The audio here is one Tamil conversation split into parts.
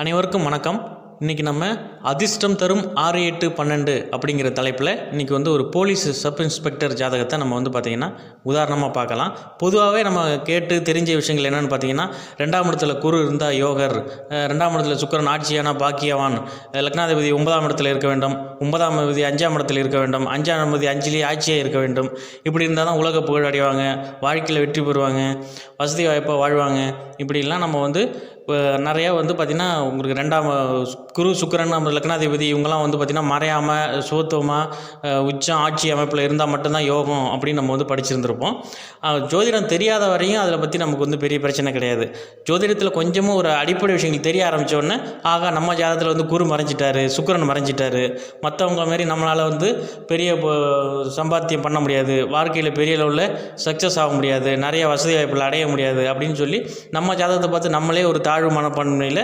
அனைவருக்கும் வணக்கம். இன்றைக்கி நம்ம அதிர்ஷ்டம் தரும் ஆறு எட்டு பன்னெண்டு அப்படிங்கிற தலைப்பில் இன்றைக்கி வந்து ஒரு போலீஸ் சப் இன்ஸ்பெக்டர் ஜாதகத்தை நம்ம வந்து பார்த்திங்கன்னா உதாரணமாக பார்க்கலாம். பொதுவாகவே நம்ம கேட்டு தெரிஞ்ச விஷயங்கள் என்னென்னு பார்த்தீங்கன்னா ரெண்டாம் இடத்துல குரு இருந்தால் யோகர் ரெண்டாம் இடத்துல சுக்கிரன் ஆட்சியானா பாக்கியவான் லக்னாதிபதி ஒன்பதாம் இடத்துல இருக்க வேண்டும் ஒன்பதாம் அதிபதி அஞ்சாம் இடத்துல இருக்க வேண்டும் அஞ்சாம் அதிபதி அஞ்சிலே ஆட்சியாக இருக்க வேண்டும். இப்படி இருந்தால் தான் உலக புகழ் அடைவாங்க வாழ்க்கையில் வெற்றி பெறுவாங்க. வசதி வாய்ப்பாக வாழ்வாங்க. இப்படிலாம் நம்ம வந்து இப்போ நிறையா வந்து பார்த்திங்கன்னா உங்களுக்கு ரெண்டாம் குரு சுக்கரன் நம்ம லக்னாதிபதி இவங்கெல்லாம் வந்து பார்த்திங்கன்னா மறையாமல் சுகத்துவமாக உச்சம் ஆட்சி அமைப்பில் இருந்தால் மட்டும்தான் யோகம் அப்படின்னு நம்ம வந்து படிச்சிருந்திருப்போம். ஜோதிடம் தெரியாத வரையும் அதில் பற்றி நமக்கு வந்து பெரிய பிரச்சனை கிடையாது. ஜோதிடத்தில் கொஞ்சமும் ஒரு அடிப்படை விஷயங்கள் தெரிய ஆரம்பித்தோடனே ஆகா நம்ம ஜாதகத்தில் வந்து குரு மறைஞ்சிட்டாரு சுக்கரன் மறைஞ்சிட்டாரு. மற்றவங்க மாரி நம்மளால் வந்து பெரிய சம்பாத்தியம் பண்ண முடியாது. வாழ்க்கையில் பெரிய லெவலில் சக்ஸஸ் ஆக முடியாது. நிறைய வசதி வாய்ப்புகள் அடைய முடியாது அப்படின்னு சொல்லி நம்ம ஜாதகத்தை பார்த்து நம்மளே ஒரு தாழ்வு மனப்பான்மையில்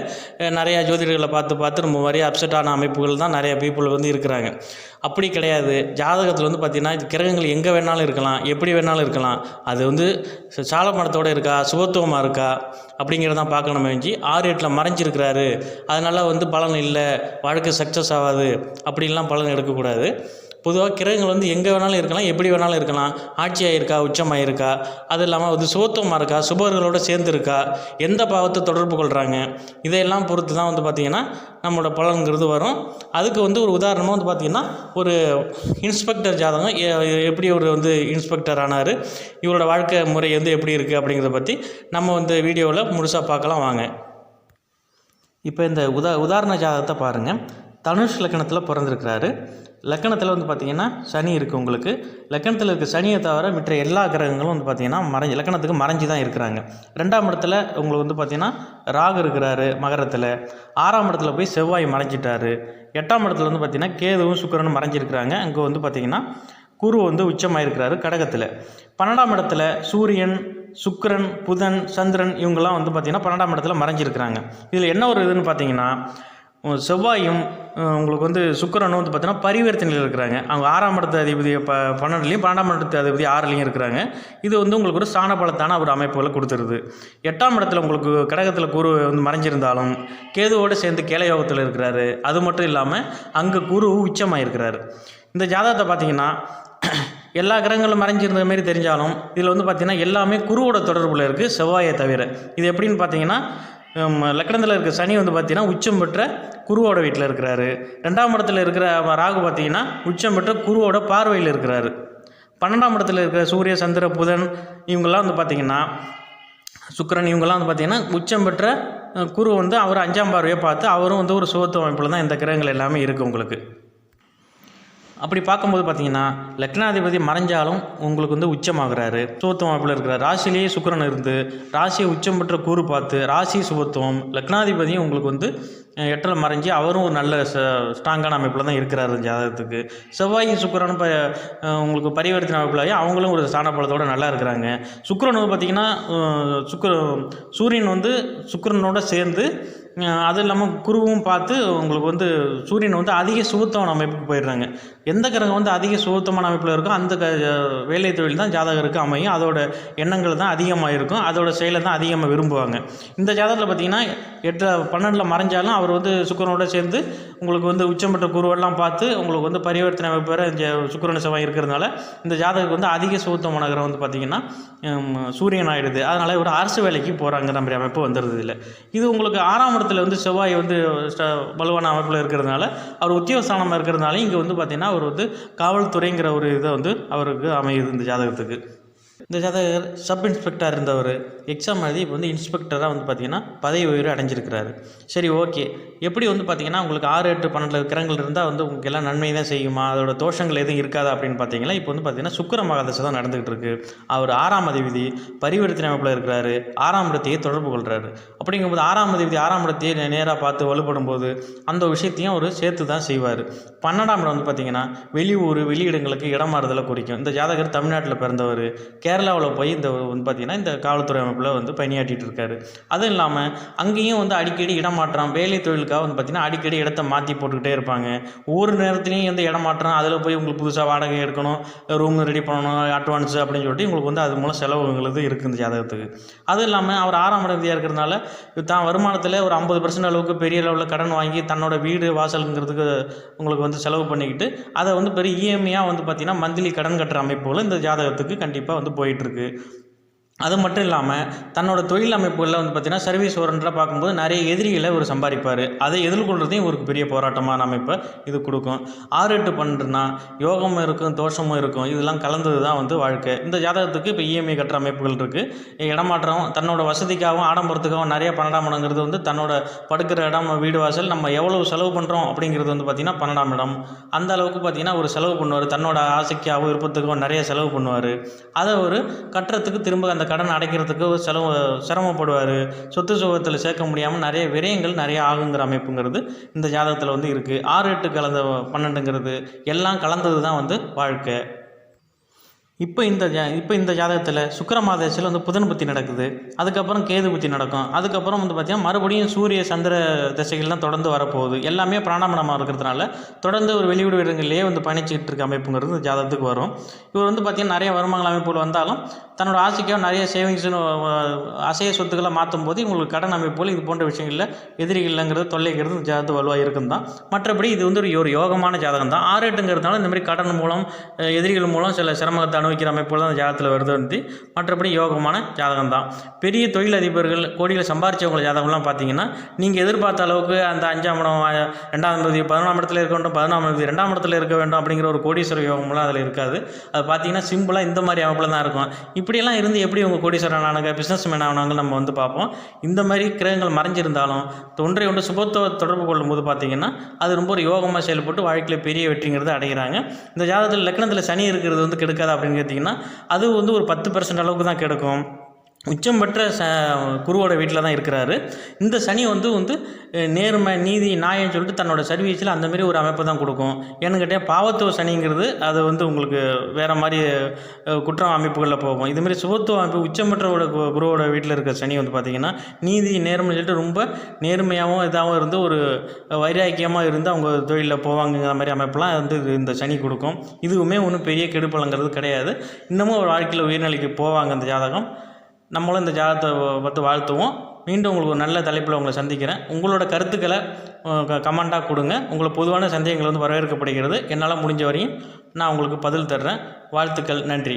நிறையா ஜோதிடர்களை பார்த்து பார்த்து ரொம்ப மாதிரி அப்செட்டான அமைப்புகள் தான் நிறைய பீப்புள் வந்து இருக்கிறாங்க. அப்படி கிடையாது. ஜாதகத்தில் வந்து பார்த்திங்கன்னா கிரகங்கள் எங்கே வேணாலும் இருக்கலாம் எப்படி வேணாலும் இருக்கலாம். அது வந்து சால மரத்தோடு இருக்கா சுகத்துவமாக இருக்கா அப்படிங்கிறதான் பார்க்கணும் வேண்டி ஆறு எட்டில் மறைஞ்சிருக்கிறாரு. அதனால் வந்து பலன் இல்லை வாழ்க்கை சக்ஸஸ் ஆகாது அப்படின்லாம் பலன் எடுக்கக்கூடாது. பொதுவாக கிரகங்கள் வந்து எங்கே வேணாலும் இருக்கலாம் எப்படி வேணாலும் இருக்கலாம். ஆட்சியாக இருக்கா உச்சமாக இருக்கா அது இல்லாமல் வந்து சுகத்துவமாக இருக்கா? சுபர்களோட சேர்ந்து இருக்கா எந்த பாவத்தை தொடர்பு கொள்கிறாங்க இதையெல்லாம் பொறுத்து தான் வந்து பார்த்திங்கன்னா நம்மளோட பலன்கிறது வரும். அதுக்கு வந்து ஒரு உதாரணமாக வந்து பார்த்திங்கன்னா ஒரு இன்ஸ்பெக்டர் ஜாதகம் எப்படி ஒரு வந்து இன்ஸ்பெக்டர் ஆனார் இவரோட வாழ்க்கை முறை வந்து எப்படி இருக்குது அப்படிங்கிறத பற்றி நம்ம வந்து வீடியோவில் முழுசாக பார்க்கலாம் வாங்க. இப்போ இந்த உதா உதாரண ஜாதகத்தை பாருங்கள் தனுஷ் லக்கணத்தில் பிறந்திருக்கிறாரு. லக்கணத்தில் வந்து பார்த்திங்கன்னா சனி இருக்குது உங்களுக்கு. லக்கணத்தில் இருக்க சனியை தவிர மற்ற எல்லா கிரகங்களும் வந்து பார்த்திங்கன்னா மறைஞ்சு லக்கணத்துக்கு மறைஞ்சு தான் இருக்கிறாங்க. ரெண்டாம் இடத்துல உங்களுக்கு வந்து பார்த்திங்கன்னா ராகு இருக்கிறாரு மகரத்தில். ஆறாம் இடத்துல போய் செவ்வாய் மறைஞ்சிட்டாரு. எட்டாம் இடத்துல வந்து பார்த்திங்கன்னா கேதுவும் சுக்கரனும் மறைஞ்சிருக்கிறாங்க. அங்கே வந்து பார்த்திங்கன்னா குரு வந்து உச்சமாக இருக்கிறாரு கடகத்தில். பன்னெண்டாம் இடத்துல சூரியன் சுக்கரன் புதன் சந்திரன் இவங்கெல்லாம் வந்து பார்த்திங்கன்னா பன்னெண்டாம் இடத்துல மறைஞ்சிருக்கிறாங்க. இதில் என்ன ஒரு இதுன்னு பார்த்திங்கன்னா செவ்வாயும் உங்களுக்கு வந்து சுக்கிரனும் வந்து பார்த்தீங்கன்னா பரிவர்த்தனையில் இருக்கிறாங்க. அவங்க ஆறாம் இடத்த அதிபதி ப பன்னெண்டுலையும் பன்னெண்டாம் இடத்த அதிபதி ஆறுலையும் இருக்கிறாங்க. இது வந்து உங்களுக்கு ஒரு சாண பலத்தான ஒரு அமைப்புகளை கொடுத்துருது. எட்டாம் இடத்துல உங்களுக்கு கடகத்தில் குரு வந்து மறைஞ்சிருந்தாலும் கேதுவோடு சேர்ந்து கேளயோகத்தில் இருக்கிறாரு. அது மட்டும் இல்லாமல் அங்கே குரு உச்சமாக இருக்கிறாரு இந்த ஜாதகத்தை பார்த்தீங்கன்னா எல்லா கிரகங்களும் மறைஞ்சிருந்த மாரி தெரிஞ்சாலும் இதில் வந்து பார்த்திங்கன்னா எல்லாமே குருவோட தொடர்பில் இருக்குது செவ்வாயை தவிர. இது எப்படின்னு பார்த்தீங்கன்னா ஹம், லக்னத்தில் இருக்க சனி வந்து பார்த்திங்கன்னா உச்சம் பெற்ற குருவோட வீட்டில் இருக்கிறாரு. ரெண்டாம் இடத்துல இருக்கிற ராகு பார்த்தீங்கன்னா உச்சம் பெற்ற குருவோட பார்வையில் இருக்கிறாரு. பன்னெண்டாம் இடத்துல இருக்கிற சூரிய சந்திர புதன் இவங்கெல்லாம் வந்து பார்த்திங்கன்னா சுக்கரன் இவங்கெல்லாம் வந்து பார்த்திங்கன்னா உச்சம் பெற்ற குரு வந்து அவர் அஞ்சாம் பார்வையை பார்த்து அவரும் வந்து ஒரு சுகத்துவ அமைப்பில் தான் இந்த கிரகங்கள் எல்லாமே இருக்குது உங்களுக்கு. அப்படி பார்க்கும்போது பார்த்தீங்கன்னா லக்னாதிபதி மறைஞ்சாலும் உங்களுக்கு வந்து உச்சமாகிறாரு. சுபத்துவம் அமைப்பில் இருக்கிறார் ராசிலேயே சுக்கிரன் இருந்து ராசியை உச்சம் பெற்ற கூறு பார்த்து ராசி சுபத்துவம் லக்னாதிபதியும் உங்களுக்கு வந்து எட்டில் மறைஞ்சு அவரும் ஒரு நல்ல ஸ்ட்ராங்கான அமைப்பில் தான் இருக்கிறாரு ஜாதகத்துக்கு. செவ்வாய் சுக்கரன் ப உங்களுக்கு பரிவர்த்தனை அமைப்பிலாகி அவங்களும் ஒரு ஸ்தான நல்லா இருக்கிறாங்க. சுக்கரன் பார்த்திங்கன்னா சுக்கர சூரியன் வந்து சுக்கரனோட சேர்ந்து அதுவும் இல்லாமல் குருவும் பார்த்து உங்களுக்கு வந்து சூரியன் வந்து அதிக சுகத்தமான அமைப்புக்கு போயிடுறாங்க. எந்த கிரகம் வந்து அதிக சுகத்தமான அமைப்பில் இருக்கோ அந்த க வேலை தொழில் தான் ஜாதகருக்கு அமையும். அதோட எண்ணங்கள் தான் அதிகமாக இருக்கும் அதோட செயலை தான் அதிகமாக விரும்புவாங்க. இந்த ஜாதகத்தில் பார்த்தீங்கன்னா எட்டு பன்னெண்டில் மறைஞ்சாலும் அவர் வந்து சுக்கரனோட சேர்ந்து உங்களுக்கு வந்து உச்சம் பெற்ற குருவெல்லாம் பார்த்து உங்களுக்கு வந்து பரிவர்த்தனை அமைப்பு வேறு இந்த சுக்கரன் செவ்வாய் இருக்கிறதுனால இந்த ஜாதகம் வந்து அதிக சுகத்தமான கிரகம் வந்து பார்த்திங்கன்னா சூரியன் ஆயிடுது. அதனால் இவர் அரசு வேலைக்கு போகிறாங்கிற மாதிரி அமைப்பு வந்துடுது இல்லை இது உங்களுக்கு ஆறாம் இடத்துல வந்து செவ்வாய் வந்து வலுவான அமைப்பில் இருக்கிறதுனால அவர் உத்தியோகஸ்தானமாக இருக்கிறதுனால இங்கே வந்து பார்த்திங்கன்னா அவர் வந்து காவல்துறைங்கிற ஒரு இதை வந்து அவருக்கு அமையுது இந்த ஜாதகத்துக்கு. இந்த ஜாதகர் சப் இன்ஸ்பெக்டர் இருந்தவர். எக்ஸாம் எழுதி இப்போ வந்து இன்ஸ்பெக்டராக வந்து பார்த்திங்கன்னா பதவி உயர்வு அடைஞ்சிருக்கிறாரு. சரி ஓகே எப்படி வந்து பார்த்திங்கன்னா உங்களுக்கு ஆறு எட்டு பன்னெண்டு கிரகங்கள் இருந்தால் வந்து உங்களுக்கு எல்லாம் நன்மை தான் செய்யுமா? அதோட தோஷங்கள் எதுவும் இருக்காதா அப்படின்னு பார்த்தீங்கன்னா இப்போ வந்து பார்த்திங்கன்னா சுக்கிர மகாதசை தான் நடந்துகிட்டு இருக்கு. அவர் ஆறாம் அதிபதி பரிவர்த்தனை அமைப்பில் இருக்கிறாரு. ஆறாம் இடத்தையே தொடர்பு கொள்கிறாரு அப்படிங்கும்போது ஆறாம் அதிபதி ஆறாம் இடத்தையே நேராக பார்த்து வலுப்படும் போது அந்த விஷயத்தையும் அவர் சேர்த்து தான் செய்வார். பன்னெண்டாம் இடம் வந்து பார்த்திங்கன்னா வெளியூர் வெளியிடங்களுக்கு இடமாறுதலை குறிக்கும். இந்த ஜாதகர் தமிழ்நாட்டில் பிறந்தவர். கேரளாவில் போய் இந்த வந்து பார்த்திங்கன்னா இந்த காவல்துறை அமைப்பில் வந்து பணியாற்றிட்டு இருக்காரு. அதுவும் இல்லாமல் அங்கேயும் வந்து அடிக்கடி இடமாற்றம் வேலை தொழிலுக்காக வந்து பார்த்திங்கன்னா அடிக்கடி இடத்த மாற்றி போட்டுக்கிட்டே இருப்பாங்க. ஒவ்வொரு நேரத்துலையும் வந்து இடமாற்றம் அதில் போய் உங்களுக்கு புதுசாக வாடகை எடுக்கணும் ரூம் ரெடி பண்ணணும் அட்வான்ஸு அப்படின்னு சொல்லிட்டு உங்களுக்கு வந்து அது மூலம் செலவுங்கிறது இருக்குது இந்த ஜாதகத்துக்கு. அதுவும் இல்லாமல் அவர் ஆறாம் இடத்தியாக இருக்கிறதுனால தான் வருமானத்தில் ஒரு ஐம்பது பர்சன்ட் அளவுக்கு பெரிய லெவலில் கடன் வாங்கி தன்னோட வீடு வாசலுங்கிறதுக்கு உங்களுக்கு வந்து செலவு பண்ணிக்கிட்டு அதை வந்து பெரிய இஎம்ஐயாக வந்து பார்த்திங்கன்னா மந்த்லி கடன் கட்டுற அமைப்புகள் இந்த ஜாதகத்துக்கு கண்டிப்பாக வந்து போயிட்டுருக்கு. அது மட்டும் இல்லாமல் தன்னோட தொழில் அமைப்புகளில் வந்து பார்த்திங்கன்னா சர்வீஸ் ஓரண்டாக பார்க்கும்போது நிறைய எதிரிகளை இவர் சம்பாதிப்பார். அதை எதிர்கொள்கிறதையும் இவருக்கு பெரிய போராட்டமான அமைப்பை இது கொடுக்கும். ஆறு எட்டு பன்னெண்டுனா யோகமும் இருக்கும் தோஷமும் இருக்கும். இதெல்லாம் கலந்தது தான் வந்து வாழ்க்கை. இந்த ஜாதகத்துக்கு இப்போ இஎம்ஐ கட்டுற அமைப்புகள் இருக்குது இடமாற்றம் தன்னோட வசதிக்காகவும் ஆடம்பரத்துக்காகவும் நிறைய பன்னெண்டாம் இடங்கிறது வந்து தன்னோட படுக்கிற இடம் வீடு வாசல் நம்ம எவ்வளவு செலவு பண்ணுறோம் அப்படிங்கிறது வந்து பார்த்திங்கன்னா பன்னெண்டாம் இடம். அந்த அளவுக்கு பார்த்திங்கன்னா ஒரு செலவு பண்ணுவார். தன்னோட ஆசைக்காகவும் விருப்பத்துக்கும் நிறைய செலவு பண்ணுவார். அதை ஒரு கட்டுறதுக்கு திரும்ப அந்த கடன் அடைக்கிறதுக்கு ஒரு செலவு சிரமப்படுவார். சொத்து சுகத்தில் சேர்க்க முடியாமல் நிறைய விரயங்கள் நிறைய ஆகுங்கிற அமைப்புங்கிறது இந்த ஜாதகத்தில் வந்து இருக்குது ஆறு எட்டு கலந்த பன்னெண்டுங்கிறது எல்லாம் கலந்தது தான் வந்து வாழ்க்கை. இப்போ இந்த ஜா இப்போ இந்த ஜாதகத்தில் சுக்கர மாதத்தில் வந்து புதன் புத்தி நடக்குது. அதுக்கப்புறம் கேது புத்தி நடக்கும். அதுக்கப்புறம் வந்து பார்த்திங்கன்னா மறுபடியும் சூரிய சந்திர திசைகள்லாம் தொடர்ந்து வரப்போகுது. எல்லாமே பிராணாமணமாக இருக்கிறதுனால தொடர்ந்து ஒரு வெளியூடு இடங்கள்லேயே வந்து பயணிச்சுக்கிட்டு இருக்க அமைப்புங்கிறது இந்த ஜாதகத்துக்கு வரும். இவர் வந்து பார்த்திங்கன்னா நிறைய வருமானங்கள் அமைப்புகள் வந்தாலும் தன்னோட ஆசைக்காக நிறைய சேவிங்ஸ்னு அசைய சொத்துக்களை மாற்றும் போது இவங்களுக்கு கடன் அமைப்புகள் இது போன்ற விஷயங்களில் எதிரிகள் இல்லைங்கிறது தொல்லைங்கிறது ஜாதகத்து வலுவாக இருக்கும் தான் மற்றபடி இது வந்து ஒரு ஒரு யோகமான ஜாதகம் தான் ஆறு எட்டுங்கிறதுனால இந்த மாதிரி கடன் மூலம் எதிரிகள் மூலம் சில சிரமத்தை அனுபவிக்கிற அமைப்புகள் தான் ஜாதகத்தில் வருது வந்து மற்றபடி யோகமான ஜாதகம் தான் பெரிய தொழிலதிபர்கள் கோடிகளை சம்பாரிச்சவங்க ஜாதகம்லாம் பார்த்தீங்கன்னா நீங்கள் எதிர்பார்த்த அளவுக்கு அந்த அஞ்சாம் இடம் ரெண்டாம் தேதி பதினொன்றாம் இடத்துல இருக்க வேண்டும் பதினாம் தேதி ரெண்டாம் இடத்துல இருக்க வேண்டும் அப்படிங்கிற ஒரு கோடீஸ்வர யோகம்லாம் அதில் இருக்காது. அது பார்த்தீங்கன்னா சிம்பிளாக இந்த மாதிரி அமைப்பில் தான் இருக்கும். இப்படியெல்லாம் இருந்து எப்படி உங்கள் கோடீஸ்வரன் ஆனாங்க? பிஸ்னஸ் மேன் ஆனாங்க நம்ம வந்து பார்ப்போம். இந்த மாதிரி கிரகங்கள் மறைஞ்சிருந்தாலும் ஒன்றை ஒன்று சுபத்துவ தொடர்பு கொள்ளும்போது பார்த்தீங்கன்னா அது ரொம்ப ஒரு யோகமாக செயல்பட்டு வாழ்க்கையில் பெரிய வெற்றிங்கிறது அடைகிறாங்க. இந்த ஜாதகத்தில் லக்னத்தில் சனி இருக்கிறது வந்து கெடுக்காது அப்படின்னு கேட்டிங்கன்னா அது வந்து ஒரு பத்து பர்சன்ட் அளவுக்கு தான் கெடுக்கும். உச்சம் பெற்ற ச குருவோட வீட்டில் தான் இருக்கிறாரு. இந்த சனி வந்து வந்து நேர்மை நீதி நியாயம்னு சொல்லிட்டு தன்னோட சர்வீஸில் அந்தமாரி ஒரு அமைப்பை தான் கொடுக்கும். ஏன்னு கேட்டால் பாவத்துவ சனிங்கிறது அது வந்து உங்களுக்கு வேறு மாதிரி குற்றம் அமைப்புகளில் போகும். இதுமாரி சுபத்துவ அமைப்பு உச்சம் பெற்றவோட குருவோட வீட்டில் இருக்கிற சனி வந்து பார்த்திங்கன்னா நீதி நேர்மைன்னு சொல்லிட்டு ரொம்ப நேர்மையாகவும் இதாகவும் இருந்து ஒரு வைராக்கியமாக இருந்து அவங்க தொழிலில் போவாங்கங்கிற மாதிரி அமைப்பெல்லாம் வந்து இந்த சனி கொடுக்கும். இதுவுமே ஒன்றும் பெரிய கெடுப்பலங்கிறது கிடையாது. இன்னமும் ஒரு வாழ்க்கையில் உயிர்நிலைக்கு போவாங்க அந்த ஜாதகம். நம்மளும் இந்த ஜாதகத்தை பார்த்து வாழ்த்துவோம். மீண்டும் உங்களுக்கு ஒரு நல்ல தலைப்பில் உங்களை சந்திக்கிறேன். உங்களோட கருத்துக்களை கமெண்ட்டாக கொடுங்க. உங்களை பொதுவான சந்தேகங்கள் வந்து வரவேற்கப்படுகிறது. என்னால் முடிஞ்ச வரையும் நான் உங்களுக்கு பதில் தர்றேன். வாழ்த்துக்கள். நன்றி.